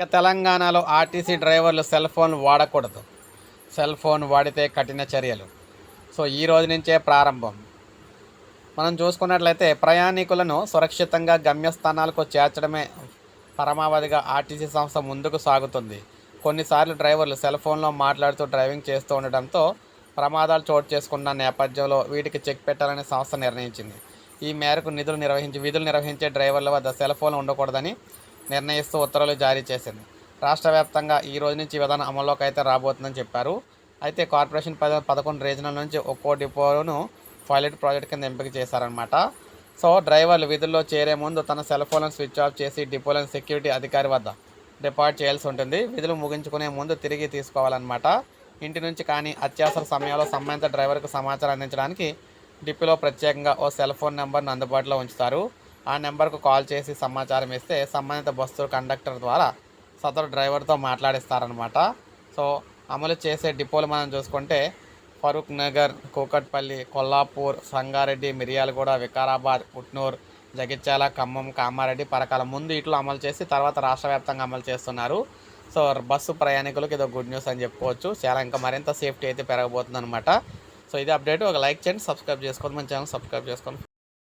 ఇక తెలంగాణలో ఆర్టీసీ డ్రైవర్లు సెల్ ఫోన్ వాడకూడదు. సెల్ ఫోన్ వాడితే కఠిన చర్యలు. సో ఈ రోజు నుంచే ప్రారంభం. మనం చూసుకున్నట్లయితే ప్రయాణికులను సురక్షితంగా గమ్యస్థానాలకు చేర్చడమే పరమావధిగా ఆర్టీసీ సంస్థ ముందుకు సాగుతుంది. కొన్నిసార్లు డ్రైవర్లు సెల్ ఫోన్లో మాట్లాడుతూ డ్రైవింగ్ చేస్తూ ఉండడంతో ప్రమాదాలు చోటు చేసుకున్న నేపథ్యంలో వీటికి చెక్ పెట్టాలని సంస్థ నిర్ణయించింది. ఈ మేరకు నిధులు నిర్వహించి విధులు నిర్వహించే డ్రైవర్ల వద్ద సెల్ ఫోన్ ఉండకూడదని నిర్ణయిస్తూ ఉత్తర్వులు జారీ చేసింది. రాష్ట్ర వ్యాప్తంగా ఈ రోజు నుంచి ఈ విధానం అమల్లోకి అయితే రాబోతుందని చెప్పారు. అయితే కార్పొరేషన్ పద పదకొండు రీజనల్ నుంచి ఒక్కో డిపోను పైలట్ ప్రాజెక్ట్ కింద ఎంపిక చేశారనమాట సో డ్రైవర్లు విధుల్లో చేరే ముందు తన సెల్ ఫోన్లను స్విచ్ ఆఫ్ చేసి డిపోలను సెక్యూరిటీ అధికారి వద్ద డిపార్ట్ చేయాల్సి ఉంటుంది. విధులు ముగించుకునే ముందు తిరిగి తీసుకోవాలన్నమాట. ఇంటి నుంచి కానీ అత్యవసర సమయంలో సంబంధిత డ్రైవర్కు సమాచారం అందించడానికి డిపోలో ప్రత్యేకంగా ఓ సెల్ ఫోన్ నెంబర్ను అందుబాటులో ఉంచుతారు. ఆ నెంబర్కు కాల్ చేసి సమాచారం ఇస్తే సంబంధిత బస్సు కండక్టర్ ద్వారా సదరు డ్రైవర్తో మాట్లాడిస్తారనమాట సో అమలు చేసే డిపోలు మనం చూసుకుంటే ఫరూక్ నగర్ కూకట్పల్లి కొల్లాపూర్ సంగారెడ్డి మిర్యాలగూడ వికారాబాద్ పుట్నూర్ జగిత్యాల ఖమ్మం కామారెడ్డి పరకాల ముందు ఇట్లా అమలు చేసి తర్వాత రాష్ట్ర వ్యాప్తంగా అమలు చేస్తున్నారు. సో బస్సు ప్రయాణికులకు ఇదో గుడ్ న్యూస్ అని చెప్పుకోవచ్చు. చాలా ఇంకా మరింత సేఫ్టీ అయితే పెరగబోతుంది అనమాట సో ఇది అప్డేట్. ఒక లైక్ చేయండి సబ్స్క్రైబ్ చేసుకోండి మన ఛానల్ సబ్స్క్రైబ్ చేసుకోండి.